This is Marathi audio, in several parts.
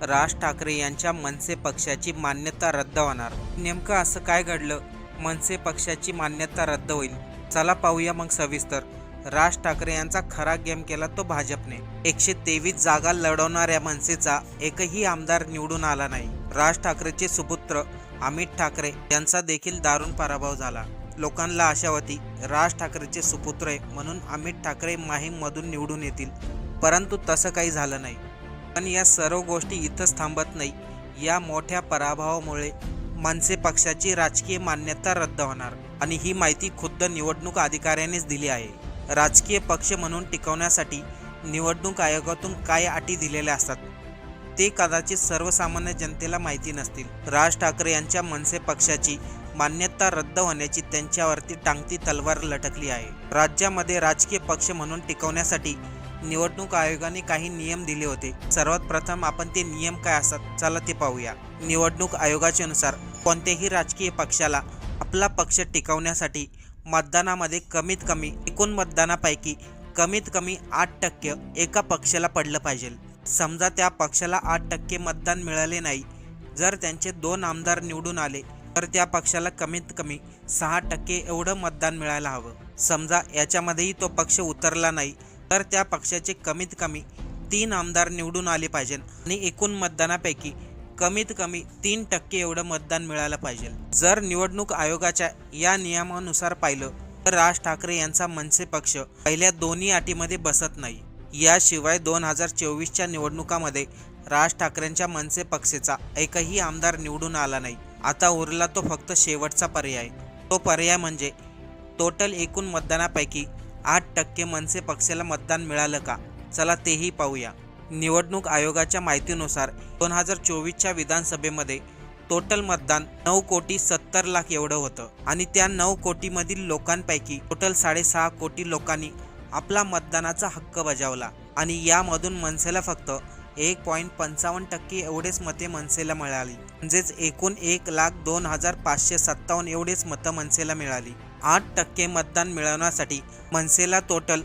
राज ठाकरे यांच्या मनसे पक्षाची मान्यता रद्द होणार. नेमकं असं काय घडलं? मनसे पक्षाची मान्यता रद्द होईल. चला पाहूया मग सविस्तर. राज ठाकरे यांचा खरा गेम केला तो भाजपने. एकशे तेवीस जागा लढवणाऱ्या मनसेचा एकही आमदार निवडून आला नाही. राज ठाकरेचे सुपुत्र अमित ठाकरे यांचा देखील दारुण पराभव झाला. लोकांना आशा होती राज ठाकरेचे सुपुत्र आहे म्हणून अमित ठाकरे माहीममधून निवडून येतील. परंतु तसं काही झालं नाही. पण या सर्व गोष्टी इथंच थांबत नाही. या मोठ्या पराभवामुळे मनसे पक्षाची राजकीय मान्यता रद्द होणार आणि ही माहिती खुद्द निवडणूक अधिकाऱ्यांनीच दिली आहे. राजकीय पक्ष म्हणून टिकवण्यासाठी निवडणूक आयोगातून काय अटी दिलेल्या असतात ते कदाचित सर्वसामान्य जनतेला माहिती नसतील. राज ठाकरे यांच्या मनसे पक्षाची मान्यता रद्द होण्याची त्यांच्यावरती टांगती तलवार लटकली आहे. राज्यामध्ये राजकीय पक्ष म्हणून टिकवण्यासाठी निवडणूक आयोगाने काही नियम दिले होते. सर्वात प्रथम आपण ते नियम काय असतात चला ते पाहूया. निवडणूक आयोगाच्या अनुसार कोणत्याही राजकीय पक्षाला आपला पक्ष टिकवण्यासाठी मतदानामध्ये कमीत कमी एकूण मतदानापैकी कमीत कमी आठ टक्के एका पक्षाला पडलं पाहिजे. समजा त्या पक्षाला आठ टक्के मतदान मिळाले नाही जर त्यांचे दोन आमदार निवडून आले तर त्या पक्षाला कमीत कमी सहा टक्के एवढं मतदान मिळायला हवं. समजा याच्यामध्येही तो पक्ष उतरला नाही तर त्या पक्षाचे कमीत कमी तीन आमदार निवडून आले पाहिजे आणि एकूण मतदानापैकी कमीत कमी तीन टक्के एवढं मतदान मिळालं पाहिजे. जर निवडणूक आयोगाच्या या नियमानुसार पाहिलं तर राज ठाकरे यांचा मनसे पक्ष पहिल्या दोन्ही अटीमध्ये बसत नाही. याशिवाय दोन हजार चोवीसच्या निवडणुकामध्ये राज ठाकरेंच्या मनसे पक्षाचा एकही आमदार निवडून आला नाही. आता उरला तो फक्त शेवटचा पर्याय. तो पर्याय म्हणजे टोटल एकूण मतदानापैकी आठ टक्के मनसे पक्षाला मतदान मिळालं का? चला तेही पाहूया. निवडणूक आयोगाच्या माहितीनुसार दोन हजार चोवीसच्या विधानसभेमध्ये टोटल मतदान नऊ कोटी सत्तर लाख एवढं होतं. आणि त्या नऊ कोटीमधील लोकांपैकी टोटल साडेसहा कोटी लोकांनी आपला मतदानाचा हक्क बजावला. आणि यामधून मनसेला फक्त एक पॉईंट पंचावन्न टक्के एवढेच मते मनसेला मिळाली. म्हणजेच एकूण एक लाख दोन हजार पाचशे सत्तावन्न एवढेच मतं मनसेला मिळाली. आठ टक्के मतदान मिळवण्यासाठी मनसेला टोटल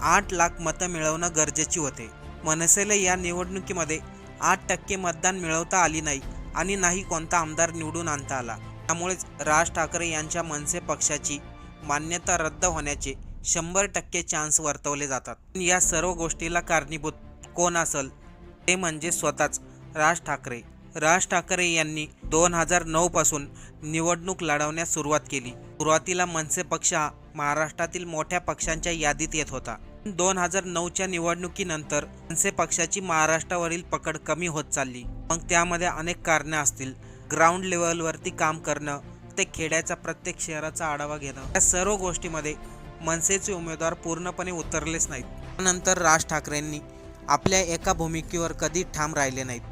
आठ लाख मतं मिळवणं गरजेचे होते. मनसेला या निवडणुकीमध्ये आठ टक्के मतदान मिळवता आली नाही आणि नाही कोणता आमदार निवडून आणता आला. त्यामुळेच राज ठाकरे यांच्या मनसे पक्षाची मान्यता रद्द होण्याचे शंभर टक्के चान्स वर्तवले जातात. या सर्व गोष्टीला कारणीभूत कोण असेल ते म्हणजे स्वतःच राज ठाकरे. राज ठाकरे यांनी दोन हजार नऊ पासून निवडणूक लढवण्यास सुरुवात केली. सुरुवातीला मनसे पक्ष हा महाराष्ट्रातील मोठ्या पक्षांच्या यादीत येत होता. दोन हजार नऊच्या निवडणुकीनंतर मनसे पक्षाची महाराष्ट्रावरील पकड कमी होत चालली. मग त्यामध्ये अनेक कारणे असतील. ग्राउंड लेवलवरती काम करणं ते खेड्याचा प्रत्येक शहराचा आढावा घेणं या सर्व गोष्टीमध्ये मनसेचे उमेदवार पूर्णपणे उतरलेच नाहीत. त्यानंतर राज ठाकरेंनी आपल्या एका भूमिकेवर कधी ठाम राहिले नाहीत.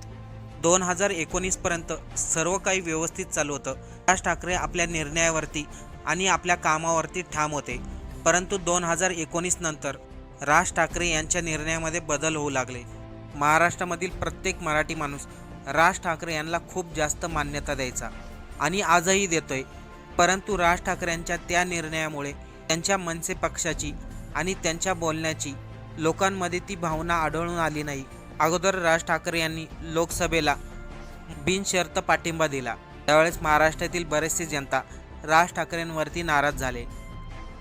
दोन हजार एकोणीसपर्यंत सर्व काही व्यवस्थित चालू होतं. राज ठाकरे आपल्या निर्णयावरती आणि आपल्या कामावरती ठाम होते. परंतु दोन हजार एकोणीस नंतर राज ठाकरे यांच्या निर्णयामध्ये बदल होऊ लागले. महाराष्ट्रामधील प्रत्येक मराठी माणूस राज ठाकरे यांना खूप जास्त मान्यता द्यायचा आणि आजही देतोय. परंतु राज ठाकरेंच्या त्या निर्णयामुळे त्यांच्या मनसे पक्षाची आणि त्यांच्या बोलण्याची लोकांमध्ये ती भावना आढळून आली नाही. अगोदर राज ठाकरे यांनी लोकसभेला बिनशर्त पाठिंबा दिला. त्यावेळेस महाराष्ट्रातील बरेचसे जनता राज ठाकरेंवरती नाराज झाले.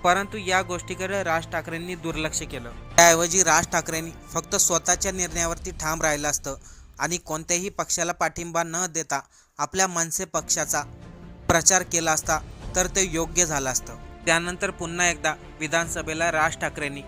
परंतु या गोष्टीकडे राज ठाकरेंनी दुर्लक्ष केलं. त्याऐवजी राज ठाकरेंनी फक्त स्वतःच्या निर्णयावरती ठाम राहिलं असतं आणि कोणत्याही पक्षाला पाठिंबा न देता आपल्या मनसे पक्षाचा प्रचार केला असता तर ते योग्य झालं असतं. त्यानंतर पुन्हा एकदा विधानसभेला राज ठाकरेंनी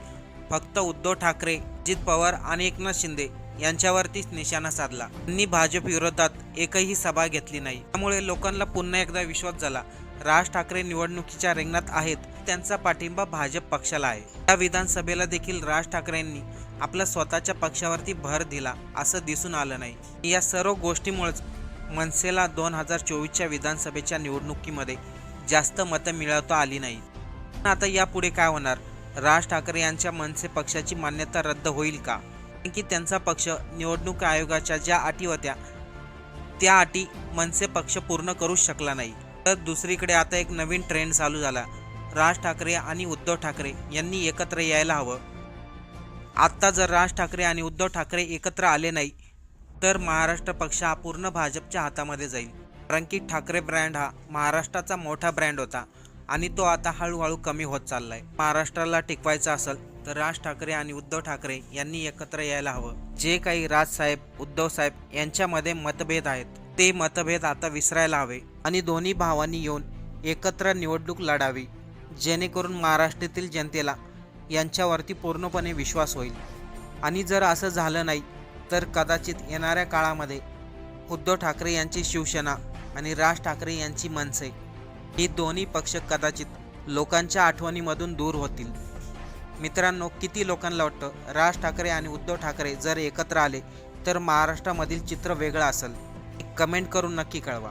फक्त उद्धव ठाकरे अजित पवार आणि एकनाथ शिंदे यांच्यावरतीच निशाणा साधला. त्यांनी भाजप विरोधात एकही सभा घेतली नाही. त्यामुळे लोकांना पुन्हा एकदा विश्वास झाला. राज ठाकरे निवडणुकीच्या रिंगणात आहेत. त्यांचा पाठिंबा भाजप पक्षाला आहे. या विधानसभेला देखील राज ठाकरेंनी आपल्या स्वतःच्या पक्षावरती भर दिला असं दिसून आलं नाही. या सर्व गोष्टीमुळेच मनसेला दोन हजार चोवीसच्या विधानसभेच्या निवडणुकीमध्ये जास्त मतं मिळवता आली नाही. आता यापुढे काय होणार? राज ठाकरे यांच्या मनसे पक्षाची मान्यता रद्द होईल का? की त्यांचा पक्ष निवडणूक आयोगाच्या ज्या अटी होत्या त्या अटी मनसे पक्ष पूर्ण करू शकला नाही. तर दुसरीकडे आता एक नवीन ट्रेंड चालू झाला. राज ठाकरे आणि उद्धव ठाकरे यांनी एकत्र यायला हवं. आत्ता जर राज ठाकरे आणि उद्धव ठाकरे एकत्र आले नाही तर महाराष्ट्र पक्ष हा पूर्ण भाजपच्या हातामध्ये जाईल. कारण की ठाकरे ब्रँड हा महाराष्ट्राचा मोठा ब्रँड होता. आणि तो आता हळूहळू कमी होत चाललाय. महाराष्ट्राला टिकवायचा असेल तर राज ठाकरे आणि उद्धव ठाकरे यांनी एकत्र यायला हवं. जे काही राजसाहेब उद्धव साहेब यांच्यामध्ये मतभेद आहेत ते मतभेद आता विसरायला हवे आणि दोन्ही भावांनी येऊन एकत्र निवडणूक लढावी जेणेकरून महाराष्ट्रातील जनतेला यांच्यावरती पूर्णपणे विश्वास होईल. आणि जर असं झालं नाही तर कदाचित येणाऱ्या काळामध्ये उद्धव ठाकरे यांची शिवसेना आणि राज ठाकरे यांची मनसे ही दोन्ही पक्ष कदाचित लोकांच्या आठवणीमधून दूर होतील. मित्रांनो किती लोकांना वाटतं राज ठाकरे आणि उद्धव ठाकरे जर एकत्र आले तर महाराष्ट्रामधील चित्र वेगळं असेल. कमेंट करून नक्की कळवा.